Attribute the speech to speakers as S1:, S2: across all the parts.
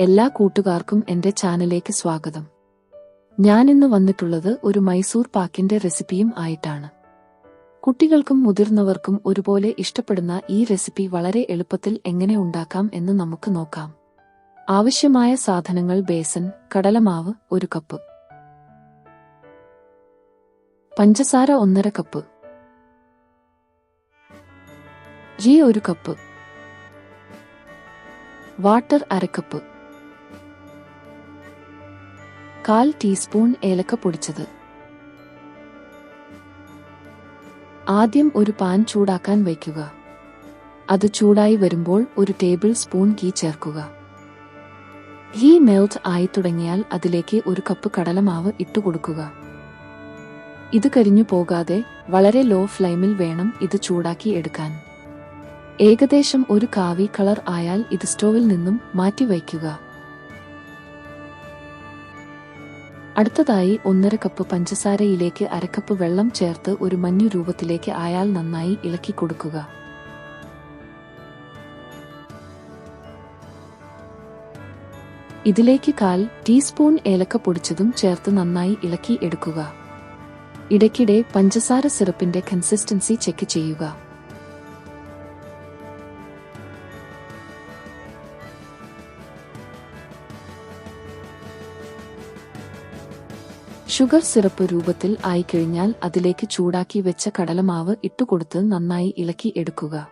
S1: എല്ലാ കൂട്ടുകാർക്കും എന്റെ ചാനലിലേക്ക് സ്വാഗതം. ഞാൻ ഇന്ന് വന്നിട്ടുള്ളത് ഒരു മൈസൂർ പാക്കിന്റെ റെസിപ്പിയും ആയിട്ടാണ്. കുട്ടികൾക്കും മുതിർന്നവർക്കും ഒരുപോലെ ഇഷ്ടപ്പെടുന്ന ഈ റെസിപ്പി വളരെ എളുപ്പത്തിൽ എങ്ങനെ ഉണ്ടാക്കാം എന്ന് നമുക്ക് നോക്കാം. ആവശ്യമായ സാധനങ്ങൾ ബേസൻ കടലമാവ് ഒരു കപ്പ്. പഞ്ചസാര ഒന്നര കപ്പ്. ജി ഒരു കപ്പ്. വാട്ടർ അരക്കപ്പ് കാൽ ടീസ്പൂൺ ഏലക്ക പൊടിച്ചത്. ആദ്യം ഒരു പാൻ ചൂടാക്കാൻ വയ്ക്കുക. അത് ചൂടായി വരുമ്പോൾ ഒരു ടേബിൾ സ്പൂൺ ഗീ ചേർക്കുക. ഗീ മെൽറ്റ് ആയി തുടങ്ങിയാൽ അതിലേക്ക് ഒരു കപ്പ് കടലമാവ് ഇട്ടുകൊടുക്കുക ഇത് കരിഞ്ഞു പോകാതെ വളരെ ലോ ഫ്ലെയിമിൽ വേണം ഇത് ചൂടാക്കി എടുക്കാൻ. ഏകദേശം ഒരു കാവി കളർ ആയാൽ ഇത് സ്റ്റോവിൽ നിന്നും മാറ്റി വയ്ക്കുക. അടുത്തതായി ഒന്നര കപ്പ് പഞ്ചസാരയിലേക്ക് അരക്കപ്പ് വെള്ളം ചേർത്ത് ഒരു മഞ്ഞു രൂപത്തിലേക്ക് ആയാൽ നന്നായി ഇളക്കി കൊടുക്കുക. ഇതിലേക്ക് കാൽ ടീസ്പൂൺ ഏലക്ക പൊടിച്ചതും ചേർത്ത് നന്നായി ഇളക്കി എടുക്കുക. ഇടയ്ക്കിടെ പഞ്ചസാര സിറപ്പിന്റെ കൺസിസ്റ്റൻസി ചെക്ക് ചെയ്യുക. ഷുഗർ സിറപ്പ് രൂപത്തിൽ ആയിക്കഴിഞ്ഞാൽ അതിലേക്ക് ചൂടാക്കി വെച്ച കടലമാവ് ഇട്ടുകൊടുത്ത് നന്നായി ഇളക്കി എടുക്കുക.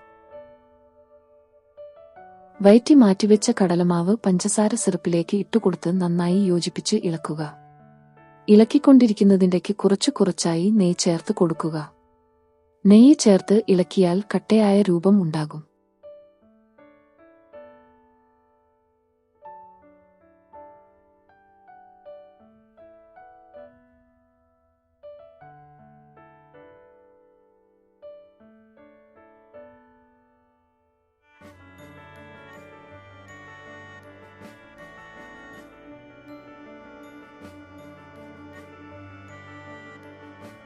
S1: വയറ്റി മാറ്റിവെച്ച കടലമാവ് പഞ്ചസാര സിറപ്പിലേക്ക് ഇട്ടുകൊടുത്ത് നന്നായി യോജിപ്പിച്ച് ഇളക്കുക. ഇളക്കിക്കൊണ്ടിരിക്കുന്നതിന്റെക്ക് കുറച്ചു കുറച്ചായി നെയ്യ് ചേർത്ത് കൊടുക്കുക. നെയ്യ് ചേർത്ത് ഇളക്കിയാൽ കട്ടയായ രൂപം ഉണ്ടാകും.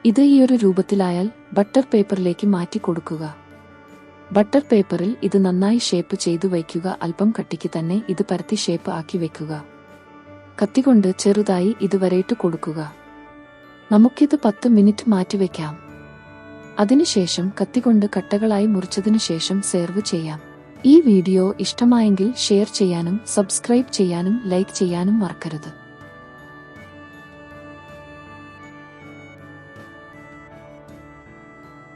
S1: ഇത് ഒരു രൂപത്തിലായാൽ ബട്ടർ പേപ്പറിലേക്ക് മാറ്റി കൊടുക്കുക. ബട്ടർ പേപ്പറിൽ ഇത് നന്നായി ഷേപ്പ് ചെയ്തു വയ്ക്കുക. അല്പം കട്ടിക്ക് തന്നെ ഇത് പരത്തി ഷേപ്പ് ആക്കി വെക്കുക കത്തികൊണ്ട് ചെറുതായി ഇത് വരയിട്ട് കൊടുക്കുക. നമുക്കിത് പത്ത് മിനിറ്റ് മാറ്റിവെക്കാം അതിനുശേഷം കത്തികൊണ്ട് കട്ടകളായി മുറിച്ചതിനു ശേഷം സെർവ് ചെയ്യാം. ഈ വീഡിയോ ഇഷ്ടമായെങ്കിൽ ഷെയർ ചെയ്യാനും സബ്സ്ക്രൈബ് ചെയ്യാനും ലൈക്ക് ചെയ്യാനും മറക്കരുത്.